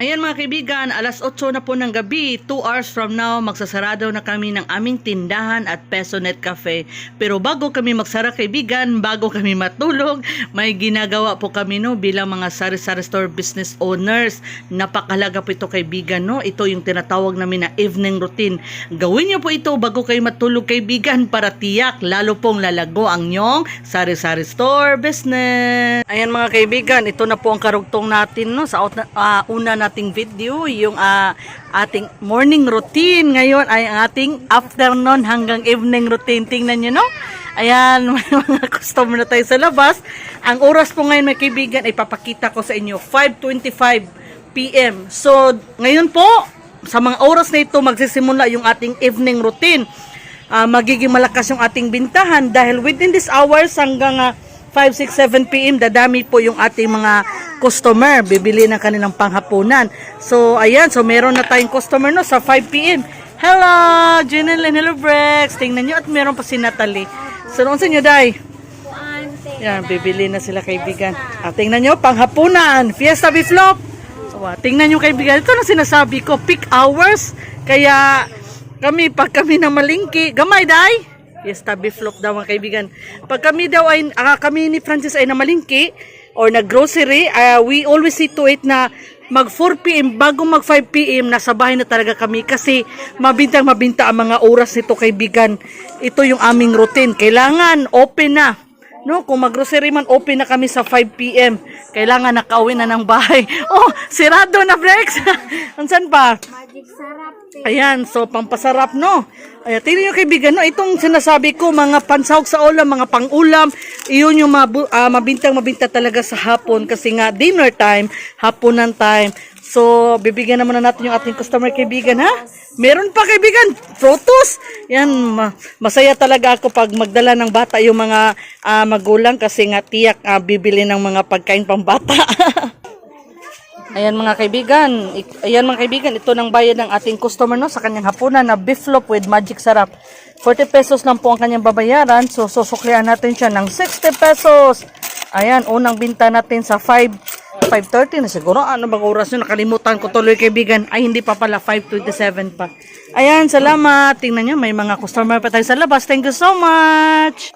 Ayan mga kaibigan, alas 8 na po ng gabi, 2 hours from now, magsasarado na kami ng aming tindahan at Pesonet Cafe. Pero bago kami magsara kaibigan, bago kami matulog, may ginagawa po kami no bilang mga sari-sari store business owners. Napakalaga po ito kaibigan no, ito yung tinatawag namin na evening routine. Gawin niyo po ito bago kayo matulog kaibigan para tiyak lalo pong lalago ang nyong sari-sari store business. Ayan mga kaibigan, ito na po ang karugtong natin no sa ah, una nating video, yung ah, ating morning routine. Ngayon ay ang ating afternoon hanggang evening routine. Tingnan nyo no? Ayan, mga customer na tayo sa labas. Ang oras po ngayon, mga kaibigan, ay papakita ko sa inyo, 5.25 p.m. So, ngayon po, sa mga oras na ito, magsisimula yung ating evening routine. Ah, magiging malakas yung ating bintahan dahil within these hours hanggang ah, 5, 6, 7 p.m. dadami po yung ating mga customer. Bibili ng kanilang panghapunan. So, ayan. So, meron na tayong customer no sa 5 p.m. Hello, Jeneline. Hello, Brex. Tingnan nyo at meron pa si Natalie. So, noon sa Day. Yan, bibili na sila kaibigan. At tingnan nyo, panghapunan. Fiesta Biflop. So, ah, tingnan nyo kaibigan. Ito na sinasabi ko, peak hours. Kaya, kami, pag kami na malingki, gamay, Day. Fiesta Biflop daw mga kaibigan. Pag kami daw ay, ah, kami ni Francis ay namalingki or nag-grocery, ah, we always see to it na mag 4 p.m. bago mag 5 p.m. nasa bahay na talaga kami kasi mabintang mabinta ang mga oras nito kaibigan. Ito yung aming routine. Kailangan open na. No, kung mag-grocery man, open na kami sa 5 p.m. Kailangan nakauwi na ng bahay. Oh, sirado na, Brex! Ansan pa? Magic sarap. Ayan, so pampasarap no. Ayan, tingnan nyo kaibigan no, itong sinasabi ko, mga pansahog sa ulam, mga pangulam, iyon yung mabu- ah, mabintang mabinta talaga sa hapon kasi nga dinner time, hapunan time. So, bibigyan naman na natin yung ating customer kaibigan ha. Meron pa kaibigan, photos. Yan, ma- masaya talaga ako pag magdala ng bata yung mga ah, magulang kasi nga tiyak ah, bibili ng mga pagkain pang bata. Ayan mga kaibigan, ayan mga kaibigan, ito nang bayad ng ating customer no sa kanyang hapunan na beef flop with magic sarap. 40 pesos lang po ang kanyang babayaran, so susuklian natin siya ng 60 pesos. Ayan, unang binta natin sa 5 5.30 na siguro. Ano bang oras yun? Nakalimutan ko tuloy kaibigan. Ay, hindi pa pala. 5.27 pa. Ayan, salamat. Tingnan nyo, may mga customer pa tayo sa labas. Thank you so much.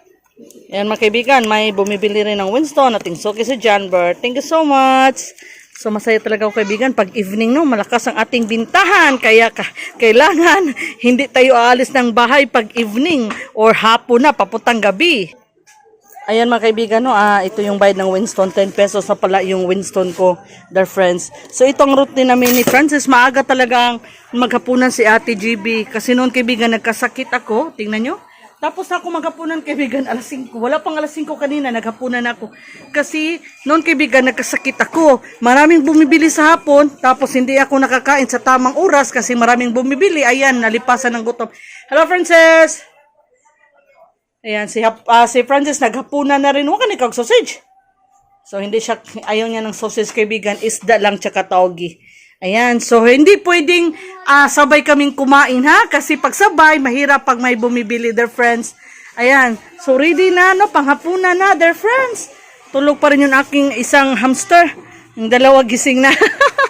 Ayan mga kaibigan, may bumibili rin ng Winston. Ating suki si John Bert. Thank you so much. So masaya talaga ako kaibigan pag evening no, malakas ang ating bintahan. Kaya ka, kailangan hindi tayo aalis ng bahay pag evening or hapon na, papuntang gabi. Ayan mga kaibigan, no, ah, ito yung bayad ng Winston, 10 pesos na pala yung Winston ko, dear friends. So itong routine namin ni Francis, maaga talagang maghapunan si Ate GB. Kasi noon kaibigan, nagkasakit ako, tingnan nyo. Tapos ako maghapunan kaibigan, alas 5. Wala pang alas 5 kanina, naghapunan ako. Kasi noon kaibigan, nagkasakit ako. Maraming bumibili sa hapon, tapos hindi ako nakakain sa tamang oras kasi maraming bumibili. Ayan, nalipasan ng gutom. Hello Frances! Ayan, si, ah, si Francis naghapunan na rin. Huwag ka sausage. So, hindi siya, ayaw niya ng sausage kaibigan. Isda lang tsaka togi. Ayan, so hindi pwedeng ah, sabay kaming kumain ha. Kasi pag sabay, mahirap pag may bumibili, their friends. Ayan, so ready na, no? Panghapunan na, their friends. Tulog pa rin yung aking isang hamster. Yung dalawa gising na.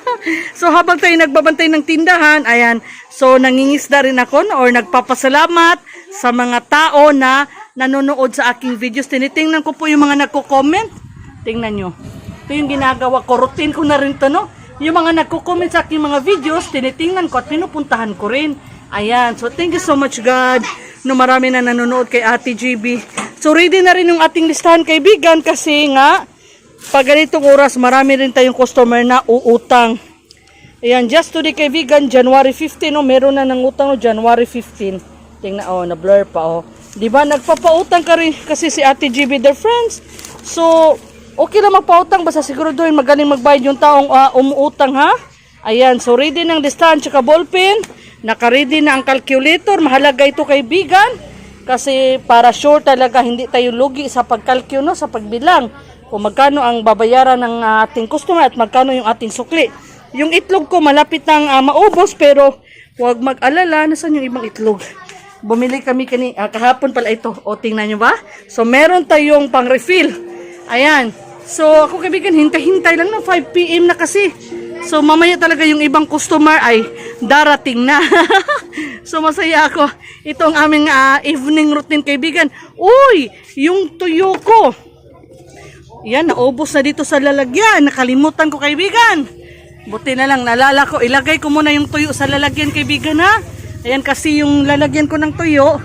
so habang tayo nagbabantay ng tindahan, ayan, so nangingisda rin ako no, or nagpapasalamat sa mga tao na nanonood sa aking videos. Tinitingnan ko po yung mga nagko-comment. Tingnan nyo. Ito yung ginagawa ko. Routine ko na rin to, no? Yung mga nagko-comment sa aking mga videos, tinitingnan ko at pinupuntahan ko rin. Ayan. So, thank you so much, God. No, marami na nanonood kay Ate GB. So, ready na rin yung ating listahan, kaibigan, kasi nga, pag ganitong oras, marami rin tayong customer na uutang. Ayan, just today kaibigan, January 15, no, meron na ng utang no, January 15. Tingnan, oh, na-blur pa, oh. Di ba, nagpapautang ka rin kasi si Ate GB, their friends. So, okay lang magpautang, basta siguraduhin magaling magbayad yung taong ah, umuutang, ha? Ayan, so ready ng listahan, tsaka ballpen. Naka-ready na ang calculator. Mahalaga ito kaibigan. Kasi para sure talaga hindi tayo lugi sa pagkalkyo, no, sa pagbilang. Kung magkano ang babayaran ng ah, ating customer at magkano yung ating sukli. Yung itlog ko malapit nang ah, maubos pero huwag mag-alala. Nasaan yung ibang itlog? Bumili kami kani ah, kahapon pala ito. O tingnan nyo ba? So meron tayong pang-refill. Ayan. So ako kaibigan, hintay-hintay lang na 5 p.m. na kasi. So mamaya talaga yung ibang customer ay darating na. so masaya ako. Ito ang aming ah, evening routine kaibigan. Uy, yung tuyo ko. Yan, naubos na dito sa lalagyan. Nakalimutan ko kaibigan. Buti na lang, nalala ko. Ilagay ko muna yung tuyo sa lalagyan kaibigan ha. Ayan kasi yung lalagyan ko ng tuyo,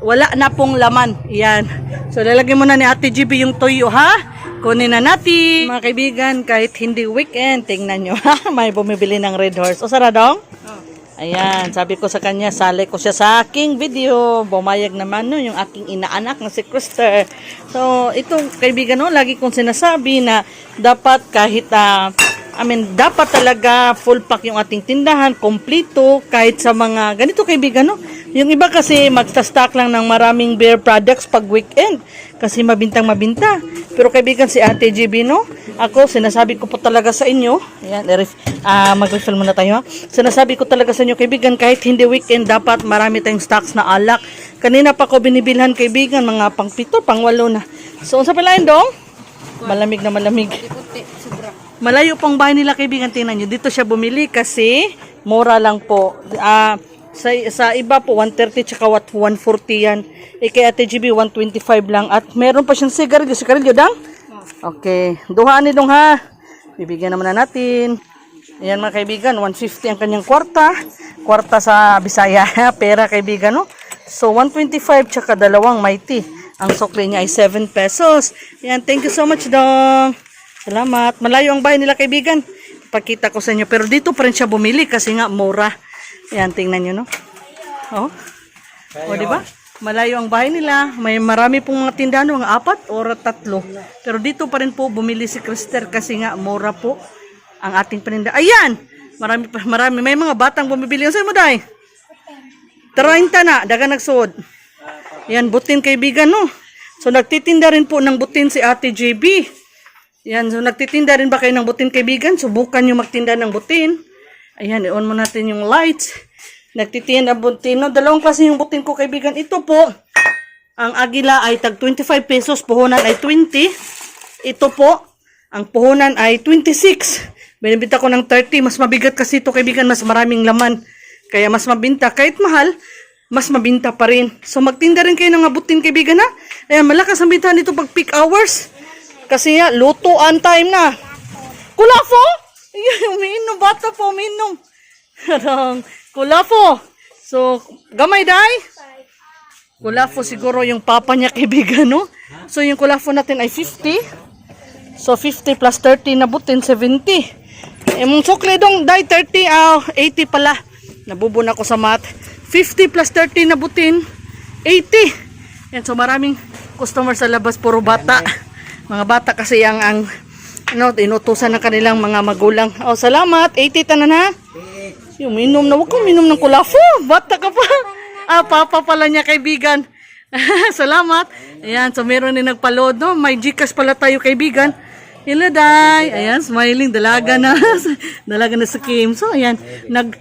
wala na pong laman. Yan. So lalagyan muna ni Ate GB yung tuyo ha. Kunin na natin. Mga kaibigan, kahit hindi weekend, tingnan nyo ha. May bumibili ng red horse. O saradong? Ayan, sabi ko sa kanya, sali ko siya sa aking video. Bumayag naman no, yung aking inaanak na si Krister. So, itong kaibigan no, lagi kong sinasabi na dapat kahit, ah, I mean, dapat talaga full pack yung ating tindahan, kompleto, kahit sa mga, ganito kaibigan no. Yung iba kasi magta-stock lang ng maraming beer products pag weekend kasi mabintang mabinta. Pero kaibigan si Ate GB no, ako sinasabi ko po talaga sa inyo, ayan, ah mag-refill muna tayo ha. Sinasabi ko talaga sa inyo kaibigan kahit hindi weekend dapat marami tayong stocks na alak. Kanina pa ko binibilhan kaibigan mga pang pito, pang walo na. So unsa pala yun dong? Malamig na malamig. Malayo pang bahay nila kaibigan, tingnan nyo. Dito siya bumili kasi mura lang po. Ah, sa, sa iba po, 130 tsaka what, 140 yan. Eh, kay Ate GB, 125 lang. At meron pa siyang sigarilyo. Sigarilyo, dang? Okay. Duhaan ni dong ha. Bibigyan naman na natin. Ayan mga kaibigan, 150 ang kanyang kwarta. Kwarta sa Bisaya. Pera kaibigan, no? So, 125 tsaka dalawang mighty. Ang sukli niya ay 7 pesos. Ayan, thank you so much, dong. Salamat. Malayo ang bahay nila kaibigan. Pakita ko sa inyo. Pero dito pa rin siya bumili kasi nga mura. Ayan, tingnan nyo, no? Oh. O, di ba? Malayo ang bahay nila. May marami pong mga tindahan, mga apat o tatlo. Pero dito pa rin po bumili si Krister kasi nga mura po ang ating paninda. Ayan! Marami, marami. May mga batang bumibili. Ang sa'yo mo, Day? 30 na. Daga nagsuod. Ayan, butin kaibigan, no? So, nagtitinda rin po ng butin si Ate JB. Yan, so nagtitinda rin ba kayo ng butin kaibigan? Subukan nyo magtinda ng butin. Ayan, i-on mo natin yung lights. Nagtitinda butin. No? Dalawang klase yung butin ko kaibigan. Ito po, ang agila ay tag 25 pesos, puhunan ay 20. Ito po, ang puhunan ay 26. Binibita ko ng 30. Mas mabigat kasi ito kaibigan, mas maraming laman. Kaya mas mabinta. Kahit mahal, mas mabinta pa rin. So magtinda rin kayo ng butin kaibigan ha. Ayan, malakas ang bintahan dito pag peak hours. Kasi ya, lutuan time na. Kulafo? Umiinom, bata po, umiinom. Harang, kulafo. So, gamay day? Kulafo siguro yung papa niya kaibigan, no? So, yung kulafo natin ay 50. So, 50 plus 30 na butin, 70. Eh, mong sukli dong, day 30, ah, 80 pala. Nabubun ako sa math. 50 plus 30 na butin, 80. Yan, so maraming customer sa labas, puro bata. Mga bata kasi ang, ang ano, inutusan ng kanilang mga magulang. Oh, salamat. 80 tanan ha. Yung minom na, huwag kong minom ng kulafo. Bata ka pa. Ah, papa pala niya kaibigan. salamat. Ayan, so meron din nagpaload, no? May Gcash pala tayo kaibigan. Hello, Day. Ayan, smiling. Dalaga na. Dalaga na sa Kim. So, ayan. Nag,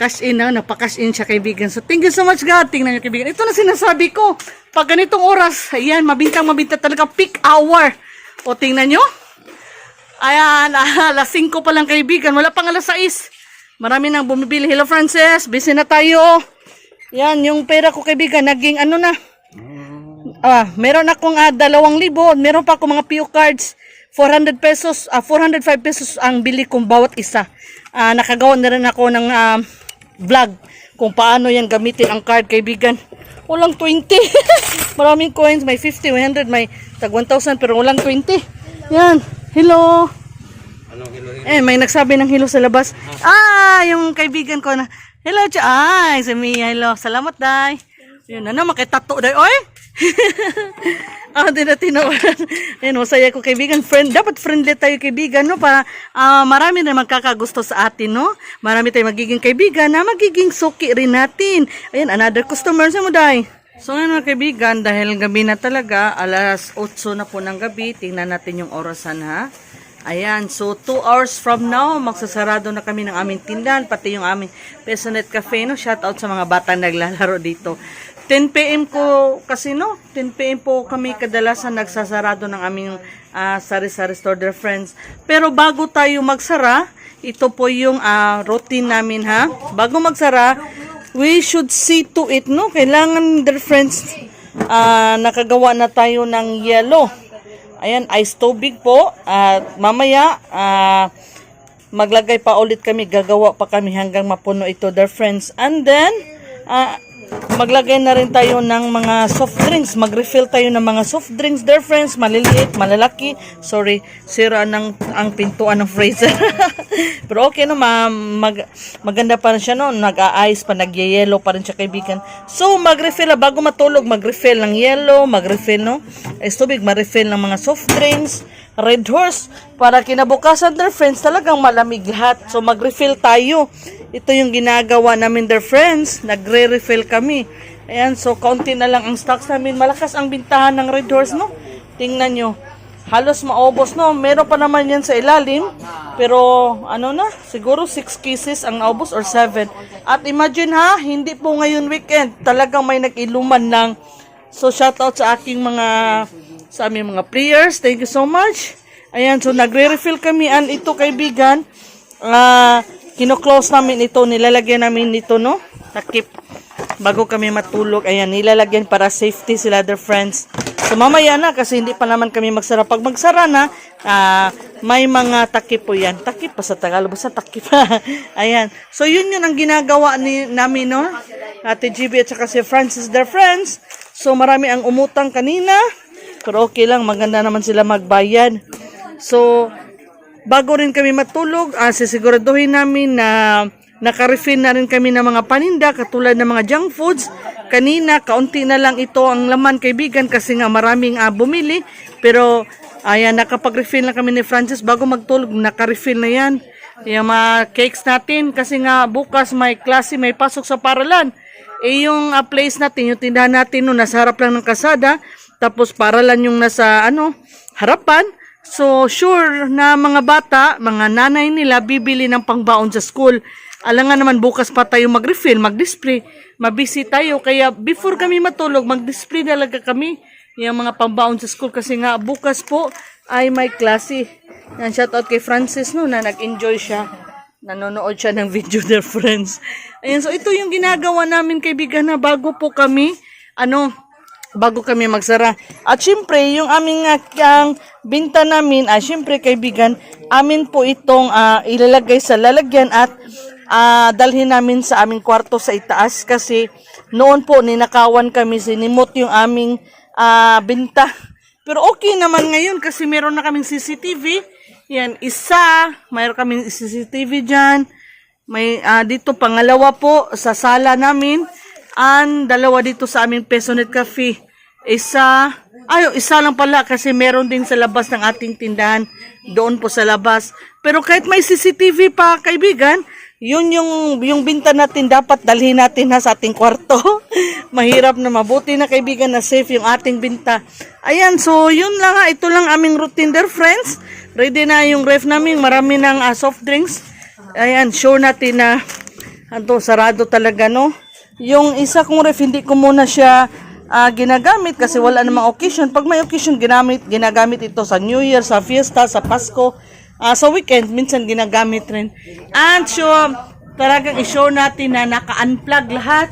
cash in na, napaka-cash in siya kaibigan. So thank you so much God. Tingnan niyo kaibigan. Ito na sinasabi ko. Pag ganitong oras, ayan, mabintang mabinta talaga peak hour. O tingnan nyo. Ayan, alas 5 pa lang kaibigan. Wala pang alas 6. Marami nang bumibili. Hello Frances, busy na tayo. Yan, yung pera ko kaibigan, naging ano na. Ah, meron akong ah, dalawang libo. Meron pa akong mga PO cards. 400 pesos, ah, 405 pesos ang bili kong bawat isa. Ah, nakagawa na rin ako ng ah, vlog kung paano yan gamitin ang card kaibigan. Walang 20. Maraming coins, may 50, 100, may tag 1,000 pero walang 20. Yan. Hello. Eh, may nagsabi ng hello sa labas. Ah, yung kaibigan ko na, hello, Cha. Ay, si Mia, hello. Salamat, Day. Yun, ano, makitato, Day. Oy! ah, di na tinawaran. Ayun, masaya ko kaibigan. Friend, dapat friendly tayo kaibigan, no? Para ah, marami na magkakagusto sa atin, no? Marami tayong magiging kaibigan na magiging suki rin natin. Ayun, another customer sa mo, Day. So ngayon mga kaibigan, dahil gabi na talaga, alas 8 na po ng gabi, tingnan natin yung orasan ha. Ayan, so 2 hours from now, magsasarado na kami ng aming tindahan, pati yung aming Pesonet Cafe, no? Shout out sa mga bata naglalaro dito. 10 p.m. ko kasi no, 10 p.m. po kami kadalasan nagsasarado ng aming ah, sari-sari store their friends. Pero bago tayo magsara, ito po yung ah, routine namin ha. Bago magsara, we should see to it, no? Kailangan, dear friends, ah, nakagawa na tayo ng yellow. Ayan, ice tubig po. At mamaya, ah, maglagay pa ulit kami, gagawa pa kami hanggang mapuno ito, dear friends. And then, ah, maglagay na rin tayo ng mga soft drinks. Mag-refill tayo ng mga soft drinks, dear friends. Maliliit, malalaki. Sorry, sira ng ang pintuan ng freezer. Pero okay no, ma mag, maganda pa rin siya no. Nag-a-ice pa, nag-yellow pa rin siya kaibigan. So, mag-refill, bago matulog, mag-refill ng yellow, mag-refill no. Ice tubig, mag-refill ng mga soft drinks. Red Horse. Para kinabukasan dear friends talagang malamig lahat. So mag-refill tayo. Ito yung ginagawa namin dear friends. Nagre-refill kami. Ayan so kaunti na lang ang stocks namin. Malakas ang bintahan ng Red Horse no? Tingnan nyo. Halos maubos no? Meron pa naman yan sa ilalim. Pero ano na? Siguro 6 cases ang naubos or 7 at imagine ha? Hindi po ngayon weekend. Talagang may nag-iluman ng So, shout out sa aking mga, sa aming mga players. Thank you so much. Ayan, so nagre-refill kami. And ito, kaibigan, ah, kino-close namin ito. Nilalagyan namin ito, no? Takip. Bago kami matulog. Ayan, nilalagyan para safety sila, their friends. So, mamaya na, kasi hindi pa naman kami magsara. Pag magsara na, ah, may mga takip po yan. Takip pa sa Tagalog. Basta takip. Ayan. So, yun yun ang ginagawa ni, namin, no? Ate GB at saka si Francis, their friends. So, marami ang umutang kanina. Pero okay lang, maganda naman sila magbayad. So, bago rin kami matulog, ah, sisiguraduhin namin na naka-refill na rin kami ng mga paninda katulad ng mga junk foods. Kanina, kaunti na lang ito ang laman kaibigan kasi nga maraming ah, bumili. Pero, ayan, nakapag-refill na kami ni Francis bago magtulog, naka-refill na yan. Yung mga cakes natin kasi nga bukas may klase, may pasok sa paralan. Eh yung ah, place natin, yung tindahan natin no, nasa harap lang ng kasada, tapos paralan yung nasa ano, harapan. So sure na mga bata, mga nanay nila bibili ng pangbaon sa school. Alam nga naman bukas pa tayo mag-refill, mag-display, mabisi tayo. Kaya before kami matulog, mag-display talaga kami yung mga pangbaon sa school kasi nga bukas po ay may klase. Yan, shout out kay Francis no na nag-enjoy siya nanonood siya ng video their friends. Ayan, so ito yung ginagawa namin kaibigan na bago po kami, ano, bago kami magsara. At syempre, yung aming uh, ang binta namin, ah, syempre kaibigan, amin po itong ah, ilalagay sa lalagyan at ah, dalhin namin sa aming kwarto sa itaas kasi noon po ninakawan kami, sinimot yung aming ah, binta. Pero okay naman ngayon kasi meron na kaming CCTV. Yan, isa, mayroon kaming CCTV dyan. May ah, dito pangalawa po sa sala namin. And dalawa dito sa aming Pesonet Cafe. Isa, ayo isa lang pala kasi meron din sa labas ng ating tindahan. Doon po sa labas. Pero kahit may CCTV pa, kaibigan, yun yung, yung binta natin dapat dalhin natin ha sa ating kwarto. Mahirap na mabuti na kaibigan na safe yung ating binta. Ayan, so yun lang ha. Ito lang aming routine there, friends. Ready na yung ref namin. Marami ng ah, soft drinks. Ayan, sure natin na ano, sarado talaga, no? Yung isa kong ref, hindi ko muna siya ah, ginagamit kasi wala namang occasion. Pag may occasion, ginamit, ginagamit ito sa New Year, sa fiesta, sa Pasko, ah, sa weekend, minsan ginagamit rin. And sure, talagang i-show natin na naka-unplug lahat.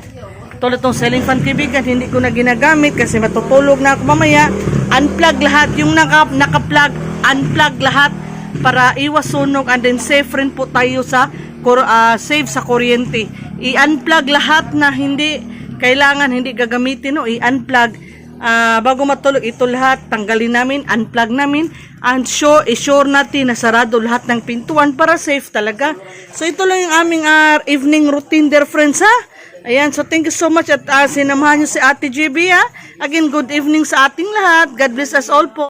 Tulad tong ceiling fan kaibigan, hindi ko na ginagamit kasi matutulog na ako mamaya. Unplug lahat, yung naka, naka-plug, unplug lahat para iwas sunog and then safe rin po tayo sa kur- ah, save sa kuryente. I-unplug lahat na hindi kailangan hindi gagamitin no, i-unplug Ah, bago matulog ito lahat tanggalin namin, unplug namin and sure, i-sure natin na sarado lahat ng pintuan para safe talaga. So ito lang yung aming ah, evening routine dear friends ha. Ayan, so thank you so much at ah, sinamahan niyo si Ate GB ha. Again, good evening sa ating lahat. God bless us all po.